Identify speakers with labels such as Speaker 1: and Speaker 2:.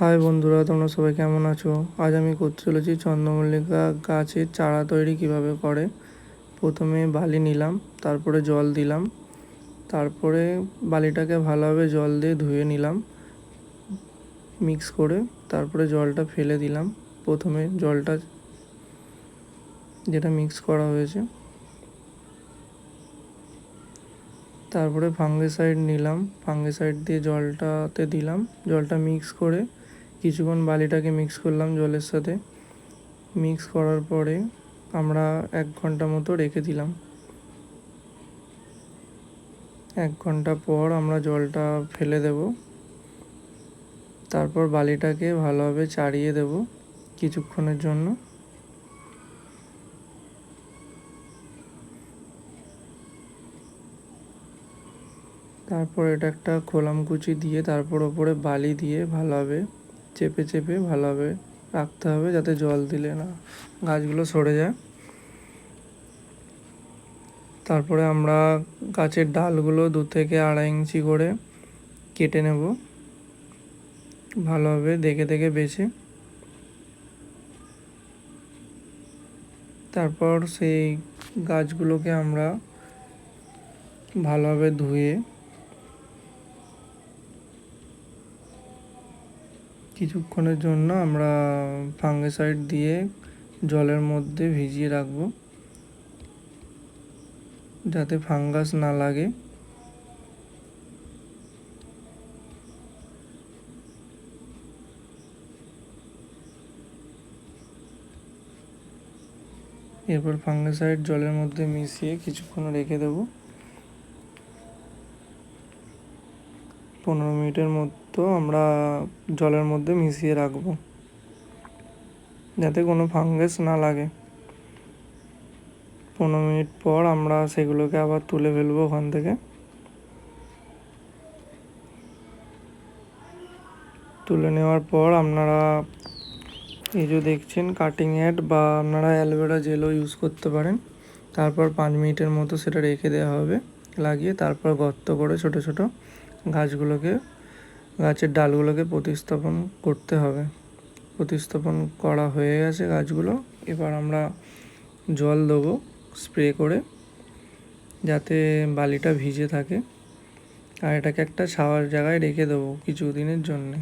Speaker 1: High বন্ধুরা, তোমরা সবাই কেমন আছো? আজ আমি করতে চলেছি চন্দ্রমল্লিকা গাছের চারা তৈরি কীভাবে করে? প্রথমে বালি নিলাম, তারপরে জল দিলাম, তারপরে বালিটাকে ভালোভাবে জল দিয়ে ধুয়ে নিলাম, মিক্স করে তারপরে জলটা ফেলে দিলাম। প্রথমে জলটা যেটা মিক্স করা হয়েছে, তারপরে ফাঙ্গিসাইড নিলাম, ফাঙ্গিসাইড দিয়ে জলটাতে দিলাম, জলটা মিক্স করে কিছুক্ষণ বালিটাকে মিক্স করলাম জলের সাথে। মিক্স করার পরে আমরা এক ঘণ্টা মতো রেখে দিলাম। এক ঘণ্টা পর আমরা জলটা ফেলে দেব। তারপর বালিটাকে ভালোভাবে চাড়িয়ে দেব কিছুক্ষণের জন্য। তারপর এটা একটা খোলাম কুচি দিয়ে তারপর ওপরে বালি দিয়ে ভালোভাবে চেপে চেপে ভালোভাবে রাখতে হবে যাতে জল দিলে না গাছগুলো সরে যায়। তারপরে আমরা গাছের ডালগুলো দু থেকে আড়াই ইঞ্চি করে কেটে নেব। ভালোভাবে দেখে দেখে বেছে। তারপর সেই গাছগুলোকে আমরা ভালোভাবে ধুয়ে কিছুক্ষণের জন্য আমরা ফাঙ্গিসাইড দিয়ে জলের মধ্যে ভিজিয়ে রাখব। যাতে ফাঙ্গাস না লাগে। এরপর ফাঙ্গিসাইড জলের মধ্যে মিশিয়ে কিছুক্ষণ রেখে দেবো। পনেরো মিনিটের মতো আমরা জলের মধ্যে মিশিয়ে রাখব। যাতে কোনো ফাঙ্গাস না লাগে। পনেরো মিনিট পর আমরা সেগুলোকে আবার তুলে ফেলব ওখান থেকে। তুলে নেওয়ার পর আপনারা এই যে দেখছেন কাটিং অ্যাড বা আপনারা অ্যালোভেরা জেলও ইউজ করতে পারেন। তারপর পাঁচ মিনিটের মতো সেটা রেখে দেওয়া হবে। লাগিয়ে তারপর গর্ত করে ছোট ছোট গাছগুলোকে গাছের ডালগুলোকে প্রতিস্থাপন করতে হবে। প্রতিস্থাপন করা হয়ে গেছে গাছগুলো। এবার আমরা জল দেবো স্প্রে করে, যাতে বালিটা ভিজে থাকে। আর এটাকে একটা ছাওয়ার জায়গায় রেখে দেবো কিছু দিনের জন্যে।